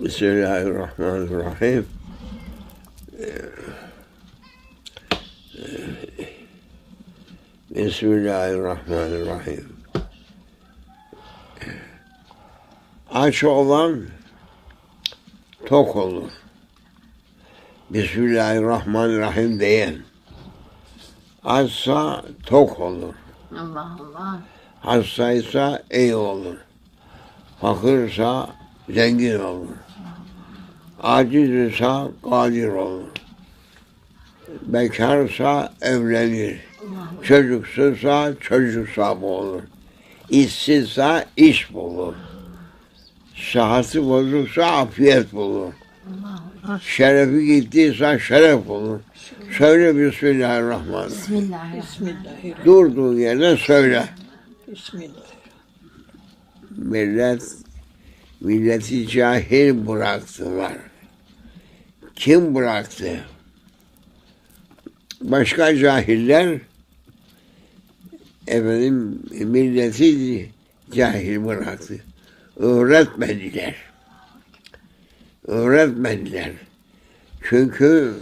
Bismillahirrahmanirrahim. Bismillahirrahmanirrahim. Aç olan tok olur. Bismillahirrahmanirrahim diyen. Açsa tok olur. Allah Allah. Hastaysa iyi olur. Fakirsa zengin olur. Aciz ise kadir olur. Bekarsa evlenir. Çocuksuzsa çocuk sahibi olur. İşsizse iş bulur. Sıhhati bozuksa afiyet bulur. Şerefi gittiyse şeref bulur. Söyle Bismillahirrahmanirrahim. Bismillahirrahmanirrahim. Bismillahirrahmanirrahim. Durduğun yerde söyle. Bismillahirrahmanirrahim. millet milleti cahil bıraktılar. Kim bıraktı? Başka cahiller efendim milleti cahil bıraktı. Öğretmediler. Öğretmediler. Çünkü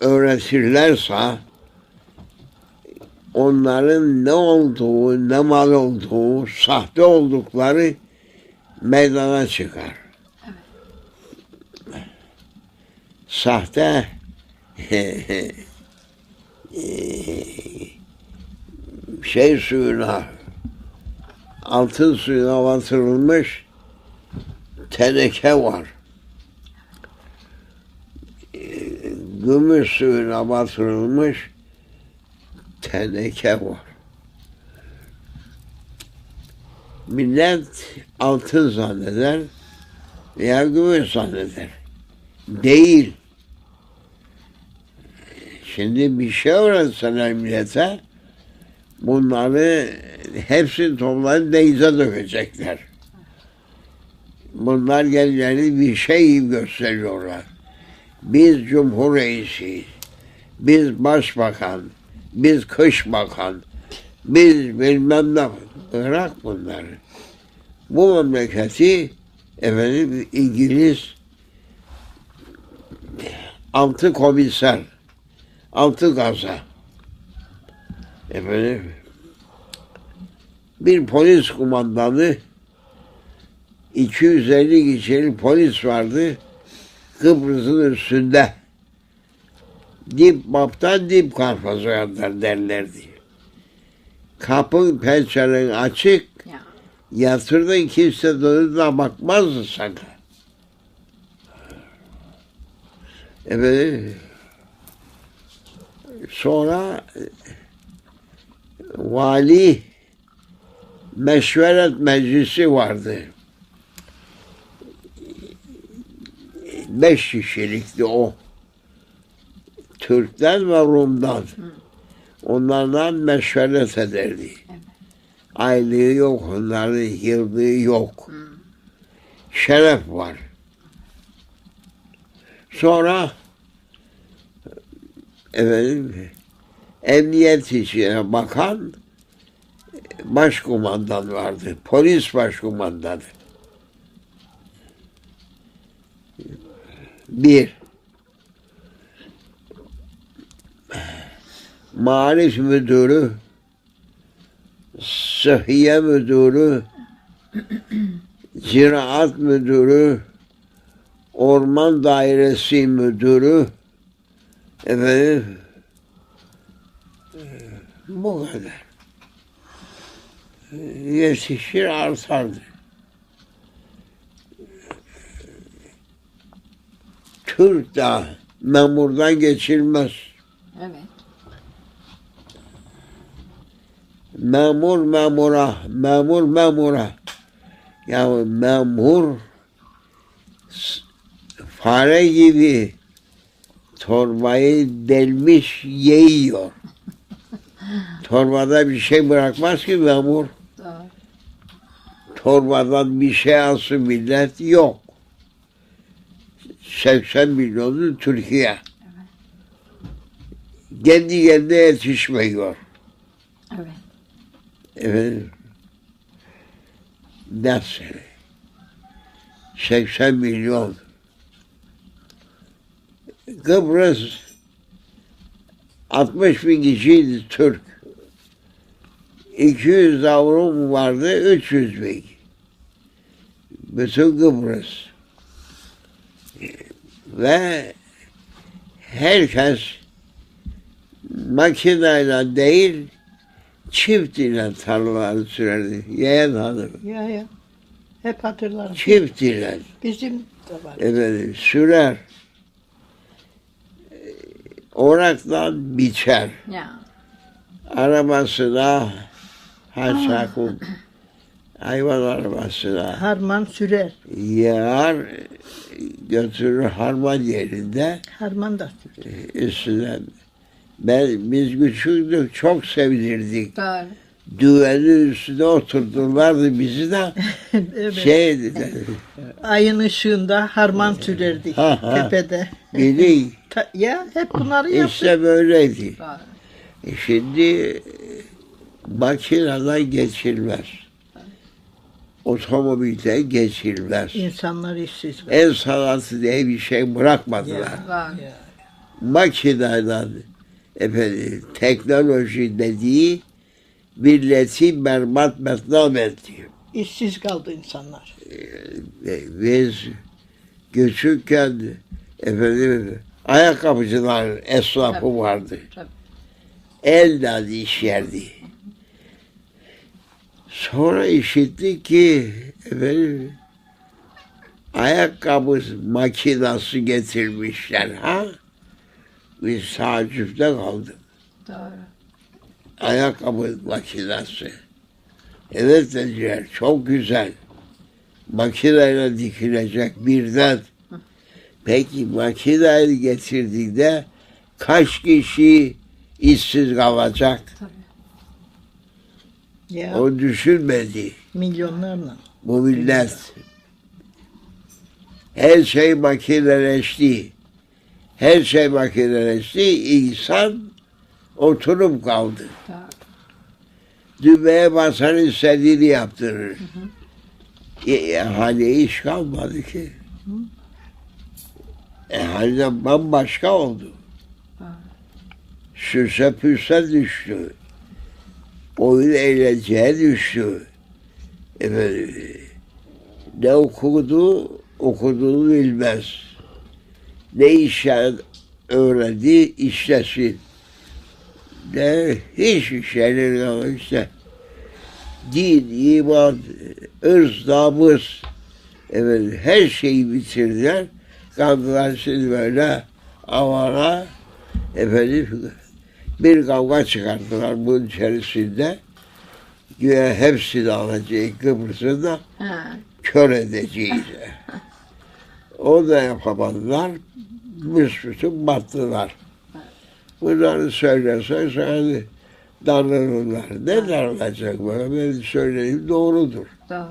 öğretirlerse onların ne olduğu, ne mal olduğu, sahte oldukları meydana çıkar. Sahte şey suyuna, altın suyuna batırılmış teneke var. Gümüş suyuna batırılmış teneke var. Millet altın zanneder veya gümüş zanneder. Değil. Şimdi bir şey öğretseler millete bunları hepsini toplayıp denize dökecekler. Bunlar kendilerini bir şey gösteriyorlar. Biz Cumhur Reisiyiz. Biz Başbakan. Biz kış bakan. Biz bilmem ne. Bırak bunları. Bu memleketi efendim İngiliz altı komiser altı gaza efendim bir polis kumandanı 250 kişilik polis vardı Kıbrıs'ın üstünde dip baptan dip yanlar derlerdi. Kapın penceren açık Ya. yatırdın kimse dönüp bakmazdı sana. Evet. Sonra vali meşveret meclisi vardı. Beş kişilikti o. Türk'ten ve Rum'dan. Onlardan meşveret ederdi. Aylığı yok, onların yıldığı yok. Şeref var. Sonra efendim emniyet işine bakan başkumandan vardı. Polis başkumandanı. Bir. Marif müdürü, sıhhiye müdürü, ziraat müdürü, orman dairesi müdürü, efendim, bu kadar. Yetişir artardı. Türk da memurdan geçilmez. Evet. Memur memura, memur memura. Ya memur fare gibi torbayı delmiş yiyor. Torbada bir şey bırakmaz ki memur. Torbadan bir şey alsın millet yok. 80 milyonu Türkiye. Kendi kendine yetişmiyor. Evet. Efendim, nasıl? 80 milyon. Kıbrıs 60 bin kişiydi Türk. 200 avro vardı, 300 bin. Bütün Kıbrıs. Ve herkes makineyle değil, çift ile tarlaları sürerdi. Yeğen hanım. Ya ya. Hep hatırlarım. Çift ile Bizim de var. efendim, sürer. Oraktan biçer. Ya. Arabasına haşakum hayvan arabasına Harman sürer. yağar götürür harman yerinde Harman da sürer. üstüne ben biz küçüktük çok sevinirdik. Doğru. Düğenin üstüne oturturlardı bizi de evet. şey dedi. Ayın ışığında harman sürerdik Ha, ha. tepede. Bili Ta- ya hep bunları yaptık. işte böyleydi. Doğru. E Şimdi makineden geçilmez. Otomobilde geçilmez. İnsanlar işsiz. El sanatı diye bir şey bırakmadılar. Ya. Makineden efendim, teknoloji dediği milleti berbat metnam etti. İşsiz kaldı insanlar. E, Biz küçükken efendim ayakkabıcılar esnafı Tabii. vardı. Tabii. Elden iş yerdi. Sonra işittik ki efendim ayakkabı makinası getirmişler ha. Biz sağcıfta kaldık. Doğru. Ayakkabı makinası. Evet dediler çok güzel. Makineyle dikilecek birden. Peki makineyi getirdiğinde kaç kişi işsiz kalacak? Ya O düşünmedi. milyonlarla. Bu millet. Her şey makineleşti. Her şey makineleşti. İnsan oturup kaldı. Düğmeye basan istediğini yaptırır. E, hani iş kalmadı ki. E, hani bambaşka oldu. Süse püse düştü. Oyun eğlenceye düştü. Efendim, ne okudu, okuduğunu bilmez. Ne işler öğrendi, işlesin. Ne hiçbir şeyler yok işte. Din, iman, ırz, namus, efendim, her şeyi bitirdiler. Kaldılar şimdi böyle avara, efendim, bir kavga çıkarttılar bunun içerisinde. Güya hepsini alacak Kıbrıs'ı da kör edeceğiz. o da yapamadılar. Büsbütün battılar. Bunları söylersen sen darlanırlar. Ne darlanacak bana? Ben söyleyeyim doğrudur. Doğru.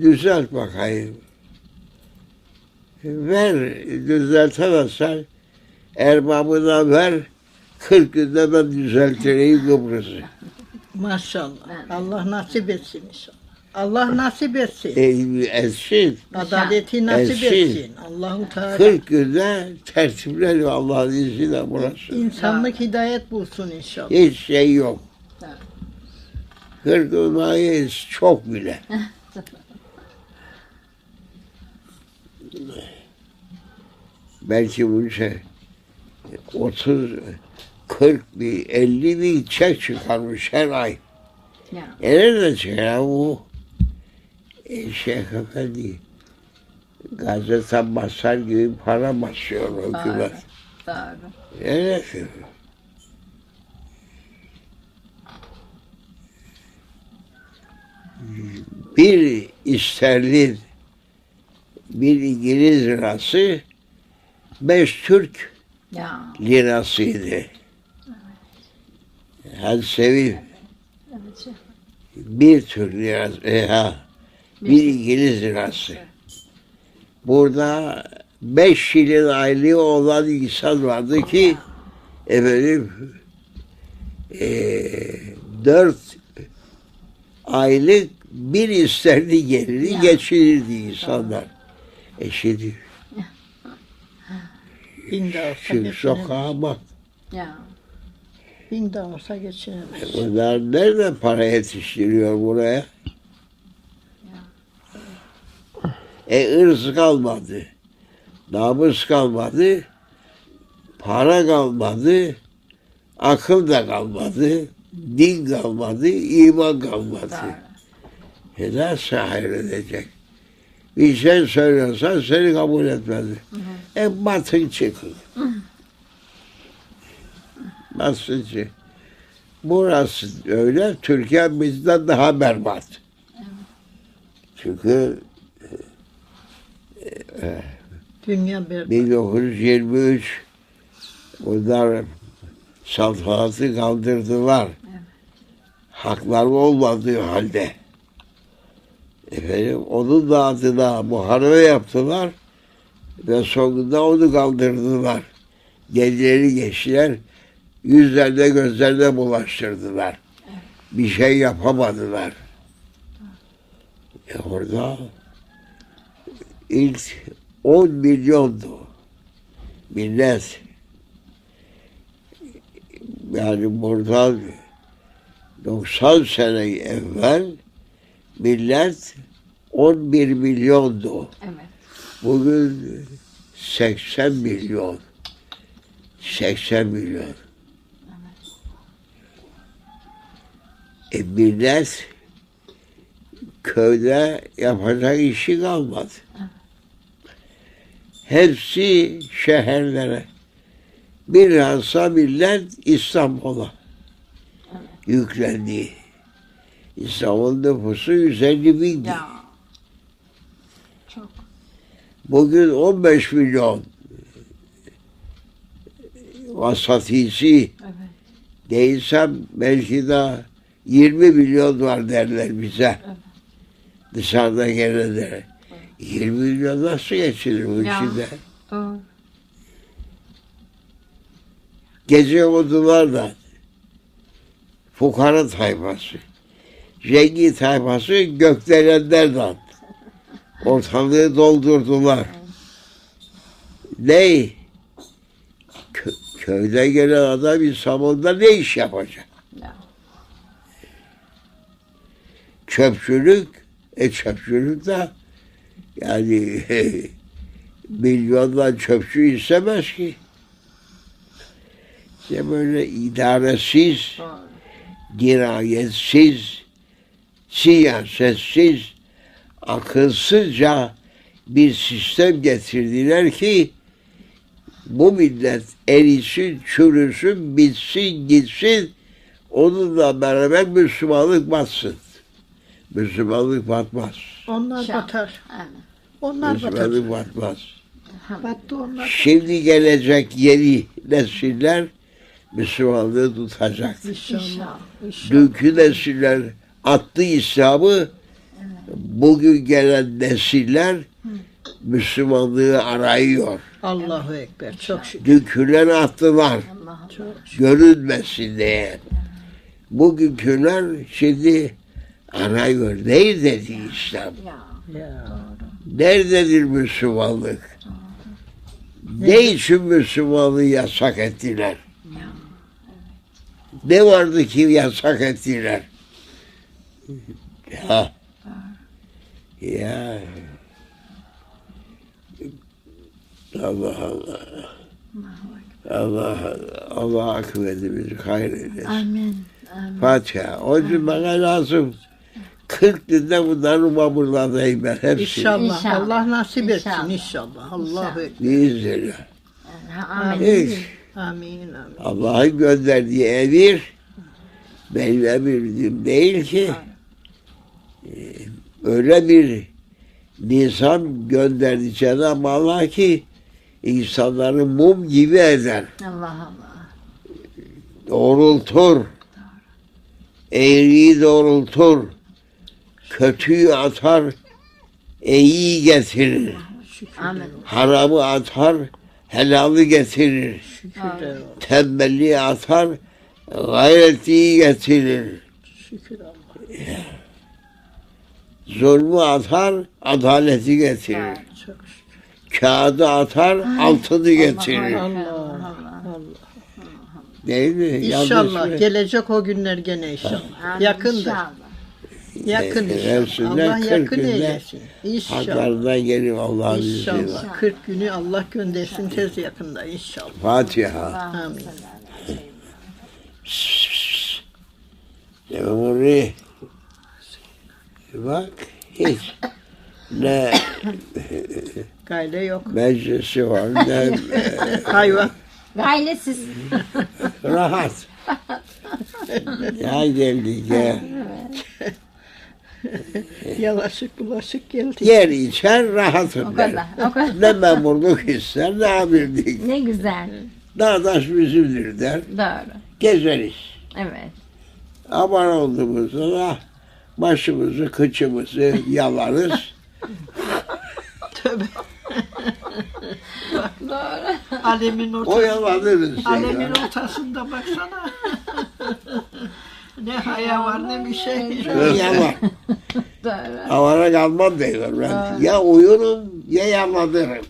Düzelt bakayım. Ver, düzeltemezsen erbabına ver. 40 günde ben düzeltireyim Kıbrıs'ı. Maşallah. Allah nasip etsin inşallah. Allah nasip etsin. E, etsin. Adaleti nasip etsin. etsin. Allahu Teala 40 günde tertipleniyor Allah'ın izniyle burası. insanlık hidayet bulsun inşallah. Hiç şey yok. Doğru. 40 gün çok bile. Belki bu şey 30 40 bin 50 bin çek çıkarmış her ay. Ya. E nereden çıkar bu? E, Şeyh Efendi gazete basar gibi para basıyor o Doğru. hükümet. Doğru. Evet. Bir İsterlin, bir İngiliz lirası, beş Türk Ya. lirasıydı. Hadi seveyim. Evet. Bir Türk lirası, e, ha, bir İngiliz lirası. Burada beş yılın aylığı olan insan vardı ki efendim e, dört aylık bir isterdi geliri Ya. geçirirdi insanlar. E şimdi Bin de olsa geçinemez. sokağa bak. Ya. Bin de olsa geçinemez. Bunlar nereden para yetiştiriyor buraya? E ırz kalmadı. Namus kalmadı. Para kalmadı. Akıl da kalmadı. Din kalmadı. iman kalmadı. E nasıl hayredecek? Bir şey söylüyorsan seni kabul etmedi. E batın çıkın. Basın çık. Burası öyle, Türkiye bizden daha berbat. Çünkü Dünya bir 1923 bunlar saltanatı kaldırdılar. Hakları olmadığı halde. Efendim onun da adına muharebe yaptılar ve sonunda onu kaldırdılar. Geceleri geçtiler, yüzlerine gözlerine bulaştırdılar. Bir şey yapamadılar. E orada ilk 10 milyondu millet. Yani buradan 90 sene evvel millet 11 milyondu. Evet. Bugün 80 milyon. 80 milyon. E millet köyde yapacak işi kalmadı. Hepsi şehirlere. Bilhassa millet İstanbul'a yüklendi. İstanbul nüfusu 150 bin. Ya. Çok. Bugün 15 milyon vasatisi Evet. değilsem belki de 20 milyon var derler bize. Evet. Dışarıda gelenlere. 20 milyon nasıl geçirir bu Ya. içinde? Doğru. Gece oldular da fukara tayfası, zengin tayfası gökdelenlerden ortalığı doldurdular. Ne? Kö- köyde gelen adam İstanbul'da ne iş yapacak? Ya. Çöpçülük, e çöpçülük de yani milyondan çöpçü istemez ki. İşte böyle idaresiz, dirayetsiz, siyasetsiz, akılsızca bir sistem getirdiler ki bu millet erisin, çürüsün, bitsin, gitsin, onunla beraber Müslümanlık batsın. Müslümanlık batmaz. Onlar Şah. batar. Aynen. Onlar batar. batmaz. Battı onlar. Şimdi gelecek yeni nesiller Müslümanlığı tutacak. İnşallah. Dünkü nesiller attı İslam'ı, bugün gelen nesiller Müslümanlığı arıyor. Allahu Ekber. Çok şükür. Dünküler attılar, görünmesin diye. Bugünküler şimdi arıyor. Nerededir İslam? Nerededir Müslümanlık? Ne için Müslümanlığı yasak ettiler? Ya. Ne vardı ki yasak ettiler? Ya. Ya. Allah Allah. Allah Allah. Allah akıbetimizi hayır eylesin. Amin. Amin. Fatiha. O bana lazım. 40 günde bunları mamurladayım ben hepsini. İnşallah. İnşallah. Allah nasip etsin İnşallah. inşallah. Allahu Ekber. Biiznillah. Amin. Amin amin. Allah'ın gönderdiği emir benim emirdim değil ki e, öyle bir nizam gönderdi Cenab-ı Allah ki insanları mum gibi eder, Allah Allah. doğrultur, eğriyi doğrultur, kötüyü atar, iyiyi getirir. Amin. haramı atar, helalı getirir. Şükür tembelliği atar, gayretliği getirir. Şükür Allah. Zulmü atar, adaleti getirir. Evet. Çok şükür. Kağıdı atar, altını getirir. Allah. Allah. Değil mi? İnşallah gelecek o günler gene inşallah. Amin, Yakındır. inşallah. Yakın inşallah. Resuller Allah kırk yakın günde eylesin. İnşallah. Haklarından geliyor Allah'ın izniyle. İnşallah. 40 günü Allah göndersin tez yakında inşallah. Fatiha. Amin. Memuri. Bak hiç ne Gayle yok. meclisi var ne Hayvan. Gaylesiz. rahat. Ya geldik ya. Yalaşık bulaşık geldi. Yer içer rahatım O kadar. O kadar. Ne memurluk ister ne amirlik. Ne güzel. Dağdaş bizimdir der. Doğru. Gezeriz. Evet. Aman olduğumuzda da başımızı kıçımızı yalarız. Tövbe. Doğru. Alemin ortasında. Oyalanırız. Alemin ya. ortasında baksana. Ne haya var ne bir şey. Yalan. Doğru. Havara kalmam diyor ben. Ya uyurum ya yalanırım.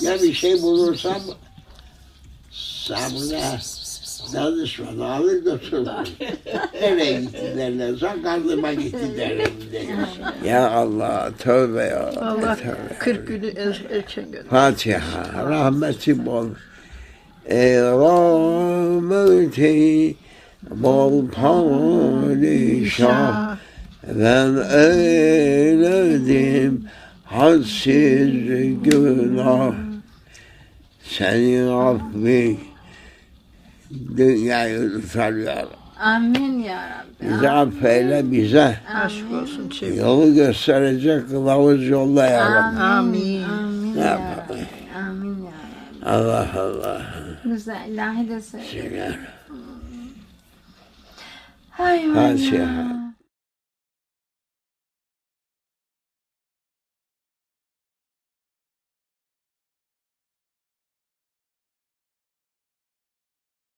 ya bir şey bulursam sabrına danışmadan alır götürürüm. Nereye gitti derlerse karnıma gitti derim diyor. Ya Allah tövbe ya. Allah tövbe. 40 günü er- erken gönder. Fatiha rahmeti bol. Ey rahmeti bol padişah. Ben eyledim hadsiz günah. Senin affin dünyayı sarıyor. Amin ya Rabbi. Bizi affeyle bize. Aşk olsun çevir. Yolu gösterecek kılavuz yolla ya Rabbi. Amin. Amin Ne ya? Rabbi. Amin ya Rabbi. Allah Allah. Güzel. ilahi de söyle. Selam. Ay Fatiha.